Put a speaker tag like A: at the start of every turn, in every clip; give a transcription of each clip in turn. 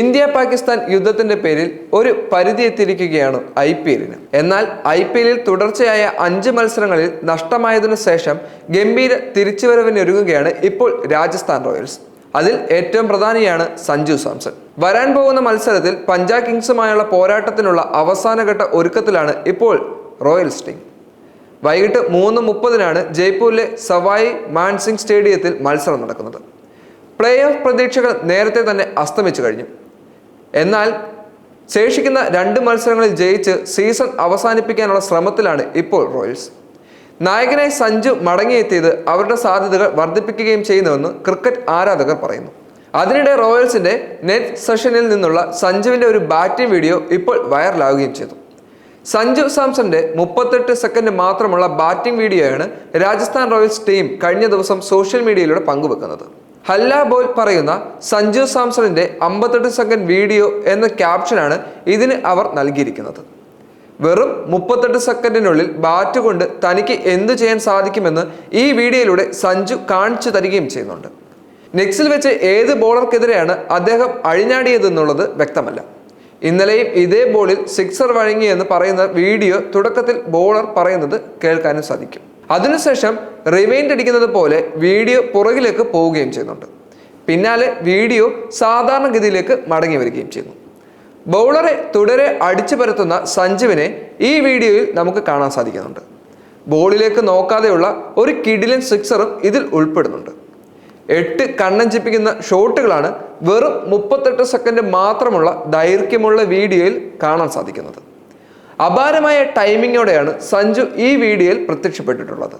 A: India Pakistan യുദ്ധത്തിന്റെ പേരിൽ ഒരു പരിധി എത്തിയിരിക്കുകയാണ് ഐ പി എല്ലിന്. എന്നാൽ ഐ പി എല്ലിൽ തുടർച്ചയായ അഞ്ച് മത്സരങ്ങളിൽ നഷ്ടമായതിനു ശേഷം ഗംഭീര തിരിച്ചുവരവിനൊരുങ്ങുകയാണ് ഇപ്പോൾ രാജസ്ഥാൻ റോയൽസ്. അതിൽ ഏറ്റവും പ്രധാനിയാണ് സഞ്ജു സാംസൺ. വരാൻ പോകുന്ന മത്സരത്തിൽ പഞ്ചാബ് കിങ്സുമായുള്ള പോരാട്ടത്തിനുള്ള അവസാനഘട്ട ഒരുക്കത്തിലാണ് ഇപ്പോൾ റോയൽസ് ടീം. വൈകിട്ട് മൂന്ന് മുപ്പതിനാണ് ജയ്പൂരിലെ സവായ് മാൻസിംഗ് സ്റ്റേഡിയത്തിൽ മത്സരം നടക്കുന്നത്. പ്ലേ ഓഫ് പ്രതീക്ഷകൾ നേരത്തെ തന്നെ അസ്തമിച്ചു കഴിഞ്ഞു. എന്നാൽ ശേഷിക്കുന്ന രണ്ട് മത്സരങ്ങളിൽ ജയിച്ച് സീസൺ അവസാനിപ്പിക്കാനുള്ള ശ്രമത്തിലാണ് ഇപ്പോൾ റോയൽസ്. നായകനായി സഞ്ജു മടങ്ങിയെത്തിയത് അവരുടെ സാധ്യതകൾ വർദ്ധിപ്പിക്കുകയും ചെയ്യുന്നുവെന്ന് ക്രിക്കറ്റ് ആരാധകർ പറയുന്നു. അതിനിടെ റോയൽസിന്റെ നെറ്റ് സെഷനിൽ നിന്നുള്ള സഞ്ജുവിന്റെ ഒരു ബാറ്റിംഗ് വീഡിയോ ഇപ്പോൾ വൈറലാവുകയും ചെയ്തു. സഞ്ജു സാംസന്റെ മുപ്പത്തെട്ട് സെക്കൻഡ് മാത്രമുള്ള ബാറ്റിംഗ് വീഡിയോയാണ് രാജസ്ഥാൻ റോയൽസ് ടീം കഴിഞ്ഞ ദിവസം സോഷ്യൽ മീഡിയയിലൂടെ പങ്കുവെക്കുന്നത്. ഹല്ല ബോയ് പറയുന്ന സഞ്ജു സാംസണിന്റെ അമ്പത്തെട്ട് സെക്കൻഡ് വീഡിയോ എന്ന ക്യാപ്ഷനാണ് ഇതിന് അവർ നൽകിയിരിക്കുന്നത്. വെറും മുപ്പത്തെട്ട് സെക്കൻഡിനുള്ളിൽ ബാറ്റ് കൊണ്ട് തനിക്ക് എന്തു ചെയ്യാൻ സാധിക്കുമെന്ന് ഈ വീഡിയോയിലൂടെ സഞ്ജു കാണിച്ചു തരികയും ചെയ്യുന്നുണ്ട്. നെക്സിൽ വെച്ച് ഏത് ബോളർക്കെതിരെയാണ് അദ്ദേഹം അഴിഞ്ഞാടിയതെന്നുള്ളത് വ്യക്തമല്ല. ഇന്നലെയും ഇതേ ബോളിൽ സിക്സർ വഴങ്ങിയെന്ന് പറയുന്ന വീഡിയോ തുടക്കത്തിൽ ബോളർ പറയുന്നത് കേൾക്കാനും സാധിക്കും. അതിനുശേഷം റിവൈൻഡ് അടിക്കുന്നത് പോലെ വീഡിയോ പുറകിലേക്ക് പോവുകയും ചെയ്യുന്നുണ്ട്. പിന്നാലെ വീഡിയോ സാധാരണഗതിയിലേക്ക് മടങ്ങി വരികയും ചെയ്യുന്നു. ബൗളറെ തുടരെ അടിച്ചു പരത്തുന്ന സഞ്ജുവിനെ ഈ വീഡിയോയിൽ നമുക്ക് കാണാൻ സാധിക്കുന്നുണ്ട്. ബോളിലേക്ക് നോക്കാതെയുള്ള ഒരു കിഡിലൻ സിക്സറും ഇതിൽ ഉൾപ്പെടുന്നുണ്ട്. എട്ട് കണ്ണഞ്ചിപ്പിക്കുന്ന ഷോട്ടുകളാണ് വെറും മുപ്പത്തെട്ട് സെക്കൻഡ് മാത്രമുള്ള ദൈർഘ്യമുള്ള വീഡിയോയിൽ കാണാൻ സാധിക്കുന്നത്. അപാരമായ ടൈമിങ്ങോടെയാണ് സഞ്ജു ഈ വീഡിയോയിൽ പ്രത്യക്ഷപ്പെട്ടിട്ടുള്ളത്.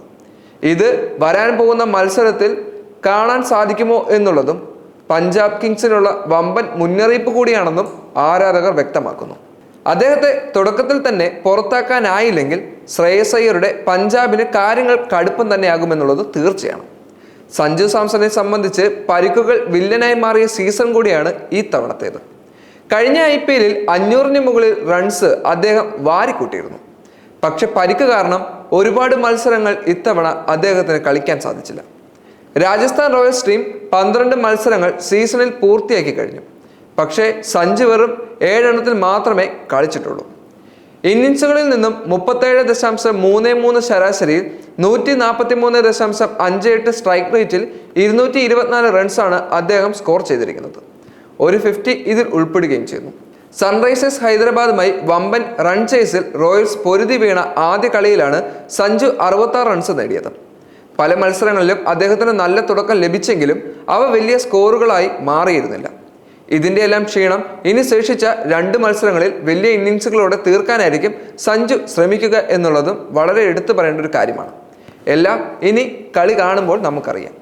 A: ഇത് വരാൻ പോകുന്ന മത്സരത്തിൽ കാണാൻ സാധിക്കുമോ എന്നുള്ളതും പഞ്ചാബ് കിങ്സിനുള്ള വമ്പൻ മുന്നറിയിപ്പ് കൂടിയാണെന്നും ആരാധകർ വ്യക്തമാക്കുന്നു. അദ്ദേഹത്തെ തുടക്കത്തിൽ തന്നെ പുറത്താക്കാനായില്ലെങ്കിൽ ശ്രേയസ് അയ്യരുടെ പഞ്ചാബിന് കാര്യങ്ങൾ കടുപ്പം തന്നെയാകുമെന്നുള്ളത് തീർച്ചയാണ്. സഞ്ജു സാംസണെ സംബന്ധിച്ച് പരിക്കുകൾ വില്ലനായി മാറിയ സീസൺ കൂടിയാണ് ഈ തവണത്തേത്. കഴിഞ്ഞ ഐ പി എല്ലിൽ അഞ്ഞൂറിന് മുകളിൽ റൺസ് അദ്ദേഹം വാരിക്കൂട്ടിയിരുന്നു. പക്ഷെ പരിക്ക് കാരണം ഒരുപാട് മത്സരങ്ങൾ ഇത്തവണ അദ്ദേഹത്തിന് കളിക്കാൻ സാധിച്ചില്ല. രാജസ്ഥാൻ റോയൽസ് ടീം പന്ത്രണ്ട് മത്സരങ്ങൾ സീസണിൽ പൂർത്തിയാക്കി കഴിഞ്ഞു. പക്ഷേ സഞ്ജു വെറും ഏഴെണ്ണത്തിൽ മാത്രമേ കളിച്ചിട്ടുള്ളൂ. ഇന്നിങ്സുകളിൽ നിന്നും മുപ്പത്തേഴ് ദശാംശം മൂന്ന് മൂന്ന് ശരാശരിയിൽ നൂറ്റി നാൽപ്പത്തി മൂന്ന് ദശാംശം അഞ്ച് എട്ട് സ്ട്രൈക്ക് റേറ്റിൽ ഇരുന്നൂറ്റി ഇരുപത്തിനാല് റൺസാണ് അദ്ദേഹം സ്കോർ ചെയ്തിരിക്കുന്നത്. ഒരു ഫിഫ്റ്റി ഇതിൽ ഉൾപ്പെടുകയും ചെയ്യുന്നു. സൺറൈസേഴ്സ് ഹൈദരാബാദുമായി വമ്പൻ റൺ ചേസിൽ റോയൽസ് പൊരുതി വീണ ആദ്യ കളിയിലാണ് സഞ്ജു അറുപത്താറ് റൺസ് നേടിയത്. പല മത്സരങ്ങളിലും അദ്ദേഹത്തിന് നല്ല തുടക്കം ലഭിച്ചെങ്കിലും അവ വലിയ സ്കോറുകളായി മാറിയിരുന്നില്ല. ഇതിന്റെ എല്ലാം ക്ഷീണം ഇനി ശേഷിച്ച രണ്ട് മത്സരങ്ങളിൽ വലിയ ഇന്നിങ്സുകളോടെ തീർക്കാനായിരിക്കും സഞ്ജു ശ്രമിക്കുക എന്നുള്ളതും വളരെ എടുത്തു പറയേണ്ട ഒരു കാര്യമാണ്. എല്ലാം ഇനി കളി കാണുമ്പോൾ നമുക്കറിയാം.